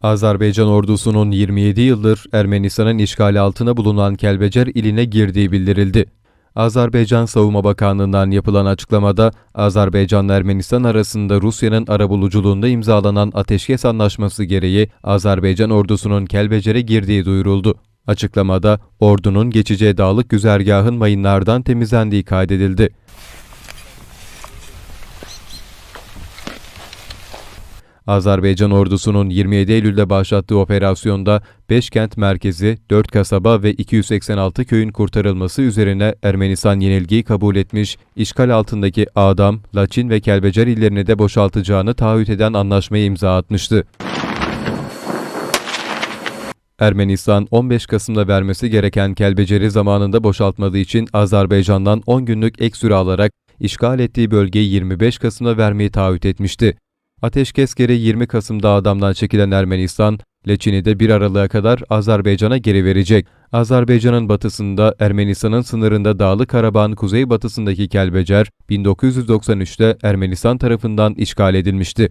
Azerbaycan ordusunun 27 yıldır Ermenistan'ın işgali altına bulunan Kelbecer iline girdiği bildirildi. Azerbaycan Savunma Bakanlığı'ndan yapılan açıklamada, Azerbaycan'la Ermenistan arasında Rusya'nın arabuluculuğunda imzalanan ateşkes anlaşması gereği Azerbaycan ordusunun Kelbecer'e girdiği duyuruldu. Açıklamada, ordunun geçici dağlık güzergahın mayınlardan temizlendiği kaydedildi. Azerbaycan ordusunun 27 Eylül'de başlattığı operasyonda 5 kent merkezi, 4 kasaba ve 286 köyün kurtarılması üzerine Ermenistan yenilgiyi kabul etmiş, işgal altındaki Adam, Laçin ve Kelbecer illerini de boşaltacağını taahhüt eden anlaşmayı imza atmıştı. Ermenistan 15 Kasım'da vermesi gereken Kelbecer'i zamanında boşaltmadığı için Azerbaycan'dan 10 günlük ek süre alarak işgal ettiği bölgeyi 25 Kasım'da vermeyi taahhüt etmişti. Ateşkes gereği 20 Kasım'da adamdan çekilen Ermenistan, Leçin'i de 1 Aralık'a kadar Azerbaycan'a geri verecek. Azerbaycan'ın batısında Ermenistan'ın sınırında Dağlı Karabağ'ın kuzeybatısındaki Kelbecer, 1993'te Ermenistan tarafından işgal edilmişti.